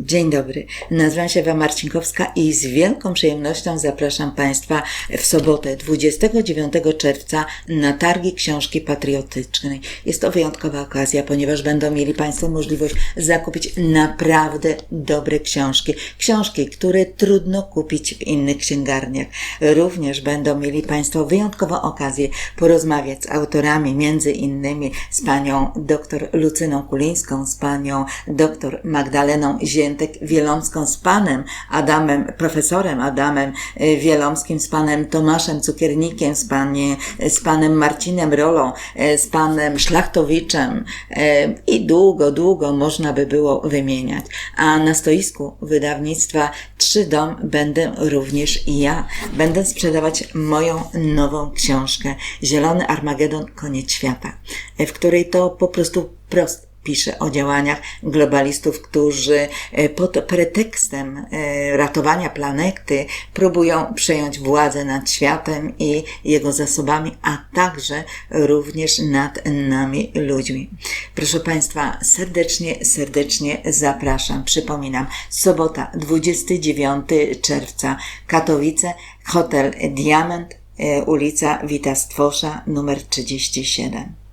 Dzień dobry, nazywam się Ewa Marcinkowska i z wielką przyjemnością zapraszam Państwa w sobotę 29 czerwca na targi książki patriotycznej. Jest to wyjątkowa okazja, ponieważ będą mieli Państwo możliwość zakupić naprawdę dobre książki. Książki, które trudno kupić w innych księgarniach. Również będą mieli Państwo wyjątkową okazję porozmawiać z autorami, między innymi z panią dr Lucyną Kulińską, z panią dr Magdaleną Ziętą, Wielomską z panem Adamem, profesorem Adamem y, Wielomskim, z panem Tomaszem Cukiernikiem, z, panie, z panem Marcinem Rolą, y, z panem Szlachtowiczem i długo, długo można by było wymieniać. A na stoisku wydawnictwa Trzy Dom będę również i ja. Będę sprzedawać moją nową książkę Zielony Armagedon, koniec świata, w której to po prostu prosto pisze o działaniach globalistów, którzy e, pod pretekstem e, ratowania planety próbują przejąć władzę nad światem i jego zasobami, a także również nad nami ludźmi. Proszę Państwa, serdecznie, serdecznie zapraszam. Przypominam, sobota 29 czerwca, Katowice, hotel Diament, e, ulica Wita Stwosza, numer 37.